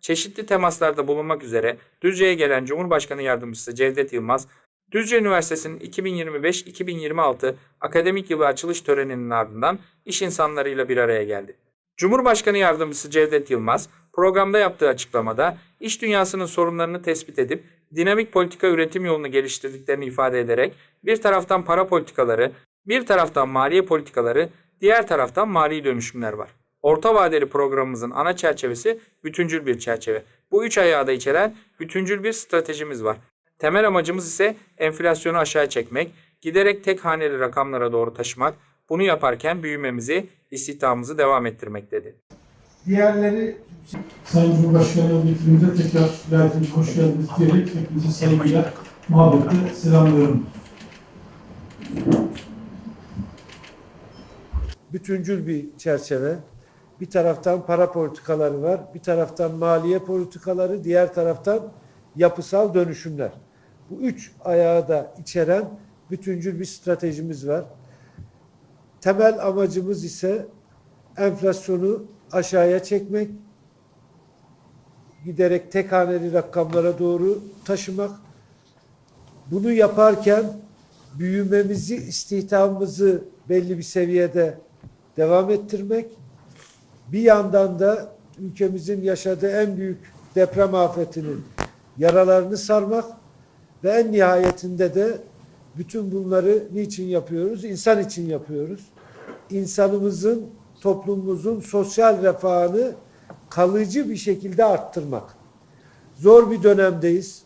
çeşitli temaslarda bulunmak üzere Düzce'ye gelen Cumhurbaşkanı Yardımcısı Cevdet Yılmaz, Düzce Üniversitesi'nin 2025-2026 akademik yılı açılış töreninin ardından iş insanlarıyla bir araya geldi. Cumhurbaşkanı Yardımcısı Cevdet Yılmaz, programda yaptığı açıklamada iş dünyasının sorunlarını tespit edip dinamik politika üretim yolunu geliştirdiklerini ifade ederek bir taraftan para politikaları, bir taraftan maliye politikaları, diğer taraftan mali dönüşümler var. Orta vadeli programımızın ana çerçevesi bütüncül bir çerçeve. Bu üç ayağı da içeren bütüncül bir stratejimiz var. Temel amacımız ise enflasyonu aşağı çekmek, giderek tek haneli rakamlara doğru taşımak, bunu yaparken büyümemizi, istihdamımızı devam ettirmek dedi. Diğerleri Sayın Cumhurbaşkanı hükümete tekrar ziyaretinize hoş geldiniz diyerek hepinizi saygıyla, muhabbetle selamlıyorum. bütüncül bir çerçeve. Bir taraftan para politikaları var, bir taraftan maliye politikaları, diğer taraftan yapısal dönüşümler. Bu üç ayağı da içeren bütüncül bir stratejimiz var. Temel amacımız ise enflasyonu aşağıya çekmek, giderek tek haneli rakamlara doğru taşımak. Bunu yaparken büyümemizi, istihdamımızı belli bir seviyede devam ettirmek. Bir yandan da ülkemizin yaşadığı en büyük deprem afetinin yaralarını sarmak ve en nihayetinde de bütün bunları niçin yapıyoruz? İnsan için yapıyoruz. İnsanımızın, toplumumuzun sosyal refahını kalıcı bir şekilde arttırmak. Zor bir dönemdeyiz.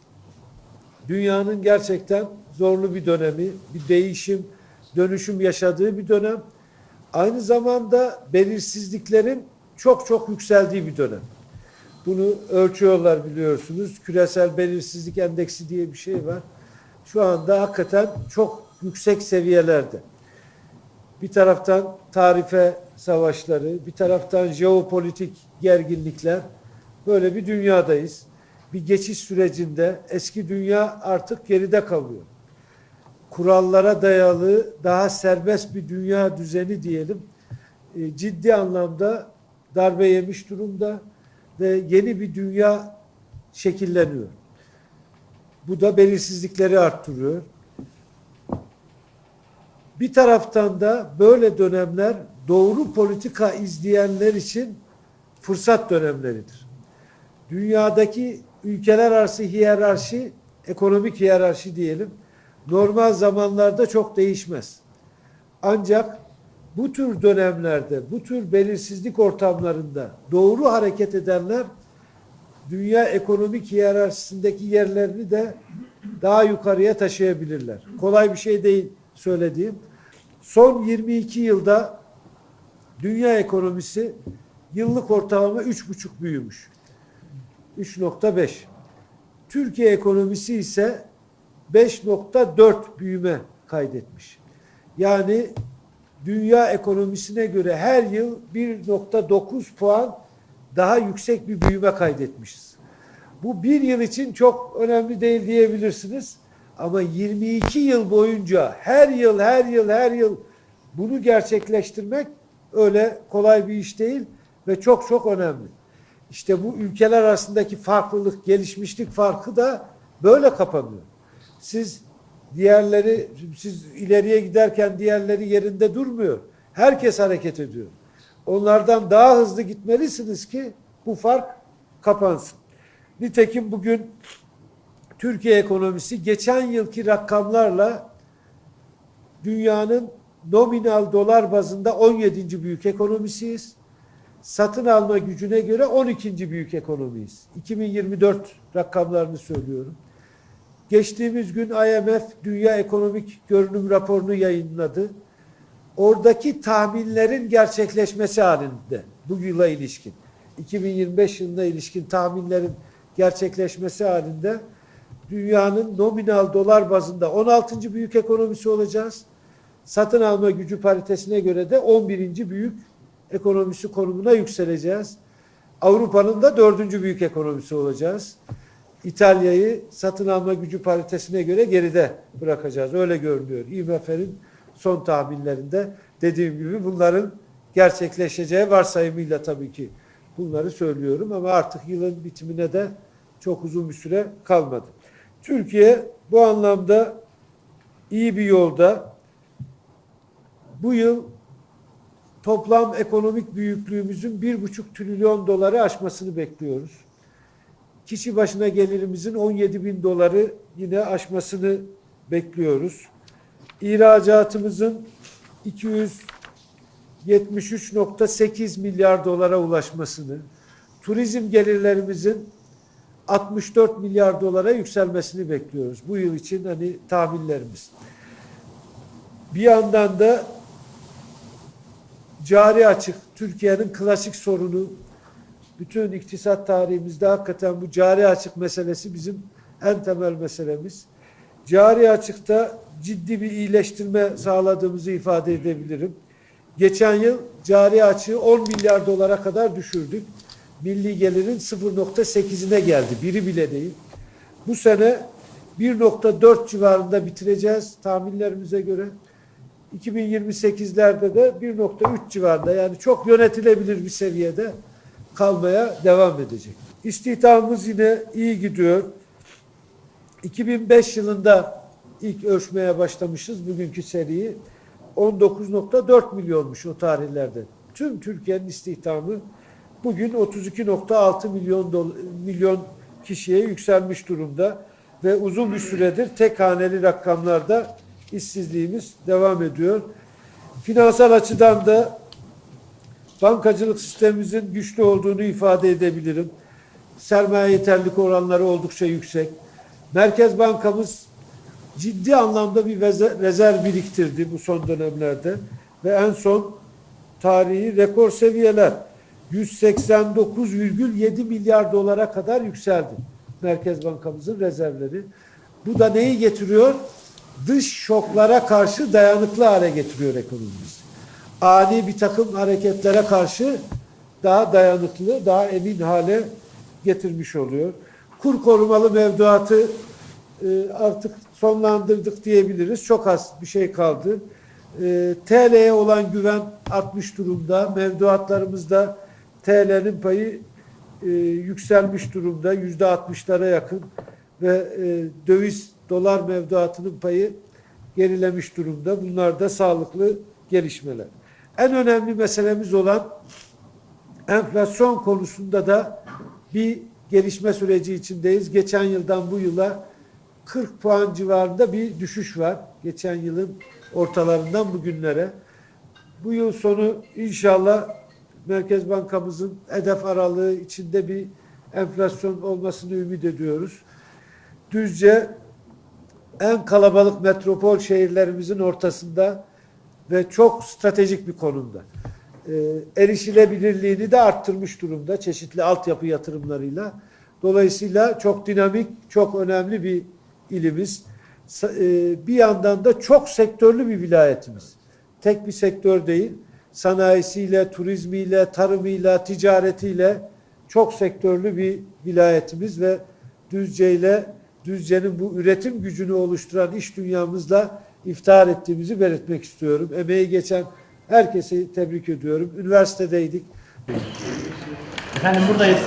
Dünyanın gerçekten zorlu bir dönemi, bir değişim, dönüşüm yaşadığı bir dönem. Aynı zamanda belirsizliklerin çok çok yükseldiği bir dönem. Bunu ölçüyorlar biliyorsunuz. Küresel belirsizlik endeksi diye bir şey var. Şu anda hakikaten çok yüksek seviyelerde. Bir taraftan tarife savaşları, bir taraftan jeopolitik gerginlikler. Böyle bir dünyadayız. Bir geçiş sürecinde eski dünya artık geride kalıyor kurallara dayalı daha serbest bir dünya düzeni diyelim e, ciddi anlamda darbe yemiş durumda ve yeni bir dünya şekilleniyor. Bu da belirsizlikleri arttırıyor. Bir taraftan da böyle dönemler doğru politika izleyenler için fırsat dönemleridir. Dünyadaki ülkeler arası hiyerarşi, ekonomik hiyerarşi diyelim, normal zamanlarda çok değişmez. Ancak bu tür dönemlerde, bu tür belirsizlik ortamlarında doğru hareket edenler dünya ekonomik hiyerarşisindeki yerlerini de daha yukarıya taşıyabilirler. Kolay bir şey değil söylediğim. Son 22 yılda dünya ekonomisi yıllık ortalama 3,5 büyümüş. 3.5. Türkiye ekonomisi ise 5.4 büyüme kaydetmiş. Yani dünya ekonomisine göre her yıl 1.9 puan daha yüksek bir büyüme kaydetmişiz. Bu bir yıl için çok önemli değil diyebilirsiniz. Ama 22 yıl boyunca her yıl her yıl her yıl bunu gerçekleştirmek öyle kolay bir iş değil ve çok çok önemli. İşte bu ülkeler arasındaki farklılık, gelişmişlik farkı da böyle kapanıyor. Siz diğerleri, siz ileriye giderken diğerleri yerinde durmuyor. Herkes hareket ediyor. Onlardan daha hızlı gitmelisiniz ki bu fark kapansın. Nitekim bugün Türkiye ekonomisi geçen yılki rakamlarla dünyanın nominal dolar bazında 17. büyük ekonomisiyiz. Satın alma gücüne göre 12. büyük ekonomiyiz. 2024 rakamlarını söylüyorum. Geçtiğimiz gün IMF Dünya Ekonomik Görünüm raporunu yayınladı. Oradaki tahminlerin gerçekleşmesi halinde bu yıla ilişkin, 2025 yılına ilişkin tahminlerin gerçekleşmesi halinde dünyanın nominal dolar bazında 16. büyük ekonomisi olacağız. Satın alma gücü paritesine göre de 11. büyük ekonomisi konumuna yükseleceğiz. Avrupa'nın da dördüncü büyük ekonomisi olacağız. İtalya'yı satın alma gücü paritesine göre geride bırakacağız. Öyle görünüyor. IMF'nin son tahminlerinde dediğim gibi bunların gerçekleşeceği varsayımıyla tabii ki Bunları söylüyorum ama artık yılın bitimine de çok uzun bir süre kalmadı. Türkiye bu anlamda iyi bir yolda. Bu yıl toplam ekonomik büyüklüğümüzün bir buçuk trilyon doları aşmasını bekliyoruz. Kişi başına gelirimizin 17 bin doları yine aşmasını bekliyoruz. İhracatımızın 273.8 milyar dolara ulaşmasını, turizm gelirlerimizin 64 milyar dolara yükselmesini bekliyoruz. Bu yıl için hani tahminlerimiz. Bir yandan da cari açık Türkiye'nin klasik sorunu bütün iktisat tarihimizde hakikaten bu cari açık meselesi bizim en temel meselemiz. Cari açıkta ciddi bir iyileştirme sağladığımızı ifade edebilirim. Geçen yıl cari açığı 10 milyar dolara kadar düşürdük. Milli gelirin 0.8'ine geldi. Biri bile değil. Bu sene 1.4 civarında bitireceğiz tahminlerimize göre. 2028'lerde de 1.3 civarında yani çok yönetilebilir bir seviyede kalmaya devam edecek. İstihdamımız yine iyi gidiyor. 2005 yılında ilk ölçmeye başlamışız bugünkü seriyi. 19.4 milyonmuş o tarihlerde. Tüm Türkiye'nin istihdamı bugün 32.6 milyon milyon kişiye yükselmiş durumda ve uzun bir süredir tek haneli rakamlarda işsizliğimiz devam ediyor. Finansal açıdan da bankacılık sistemimizin güçlü olduğunu ifade edebilirim. Sermaye yeterlilik oranları oldukça yüksek. Merkez Bankamız ciddi anlamda bir rezerv biriktirdi bu son dönemlerde ve en son tarihi rekor seviyeler 189,7 milyar dolara kadar yükseldi. Merkez Bankamızın rezervleri. Bu da neyi getiriyor? Dış şoklara karşı dayanıklı hale getiriyor ekonomimizi. Ani bir takım hareketlere karşı daha dayanıklı, daha emin hale getirmiş oluyor. Kur korumalı mevduatı e, artık sonlandırdık diyebiliriz. Çok az bir şey kaldı. E, TL'ye olan güven artmış durumda. Mevduatlarımızda TL'nin payı e, yükselmiş durumda. Yüzde altmışlara yakın ve döviz dolar mevduatının payı gerilemiş durumda. Bunlar da sağlıklı gelişmeler. En önemli meselemiz olan enflasyon konusunda da bir gelişme süreci içindeyiz. Geçen yıldan bu yıla 40 puan civarında bir düşüş var. Geçen yılın ortalarından bugünlere. Bu yıl sonu inşallah Merkez Bankamızın hedef aralığı içinde bir enflasyon olmasını ümit ediyoruz. Düzce en kalabalık metropol şehirlerimizin ortasında ve çok stratejik bir konumda. Ee, erişilebilirliğini de arttırmış durumda çeşitli altyapı yatırımlarıyla. Dolayısıyla çok dinamik, çok önemli bir ilimiz. E, bir yandan da çok sektörlü bir vilayetimiz. Tek bir sektör değil, sanayisiyle, turizmiyle, tarımıyla, ticaretiyle çok sektörlü bir vilayetimiz ve Düzce ile Düzce'nin bu üretim gücünü oluşturan iş dünyamızla iftihar ettiğimizi belirtmek istiyorum. Emeği geçen herkesi tebrik ediyorum. Üniversitedeydik. Efendim buradayız.